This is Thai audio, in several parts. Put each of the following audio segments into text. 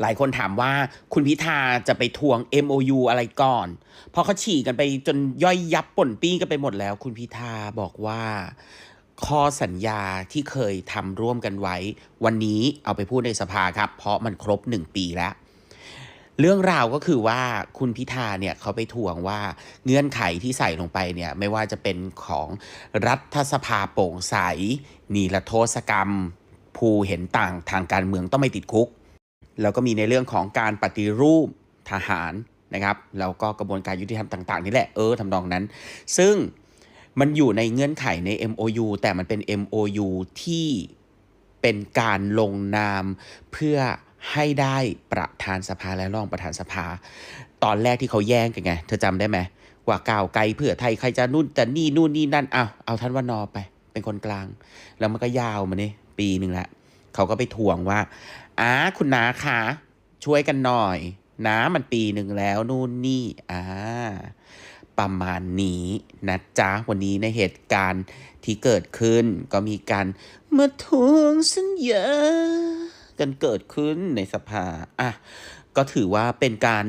หลายคนถามว่าคุณพิธาจะไปทวง MOU อะไรก่อนเพราะเขาฉี่กันไปจนย่อยยับป่นปี้กันไปหมดแล้ว คุณพิธาบอกว่า ข้อสัญญาที่เคยทำร่วมกันไว้ วันนี้เอาไปพูดในสภาครับ เพราะมันครบหนึ่งปีแล้ว เรื่องราวก็คือว่าคุณพิธาเนี่ยเขาไปทวงว่าเงื่อนไขที่ใส่ลงไปเนี่ยไม่ว่าจะเป็นของรัฐสภาโปร่งใส นีรโทษกรรม ผู้เห็นต่างทางการเมืองต้องไม่ติดคุก แล้วก็มีในเรื่องของการปฏิรูปทหารนะครับแล้วก็กระบวนการยุติธรรมต่าง ๆ นี่แหละเออทำนองนั้น ซึ่งมันอยู่ในเงื่อนไขใน MOU แต่มันเป็น MOU ที่เป็นการลงนามเพื่อให้ได้ประธานสภาและรองประธานสภา ตอนแรกที่เขาแย่งกันไง เธอจำได้ไหมว่าก้าวไกลเพื่อไทยใครจะนู่นจะนี่นู่นนี่นั่นเอาเอาท่านว่านอไป เป็นคนกลาง แล้วมันก็ยาวมาเนี่ยปีหนึ่งละ เขาก็ไปทวงว่าอ่าคุณนาคะช่วยกันหน่อยนะมันปีหนึ่งแล้วนู่นนี่อ่าประมาณนี้นะจ๊ะ วันนี้ในเหตุการณ์ที่เกิดขึ้น ก็มีการมาทวงสัญญากันเกิดขึ้นในสภาอะก็ถือว่าเป็นการ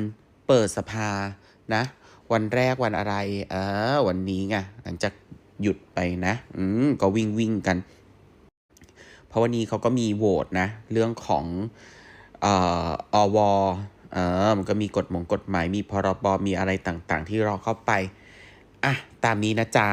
เปิดสภานะ วันแรกวันอะไร เออ วันนี้ไงหลังจากหยุดไปนะ อืมก็วิ่งวิ่งกัน ราะวันนี้เขาก็มีโหวตนะ เรื่องของเอ่ออวเออมันก็มีกฎหมงกฎหมายมีพรบมีอะไรต่างๆ ที่รอเข้าไป อะ ตามนี้นะจ๊ะ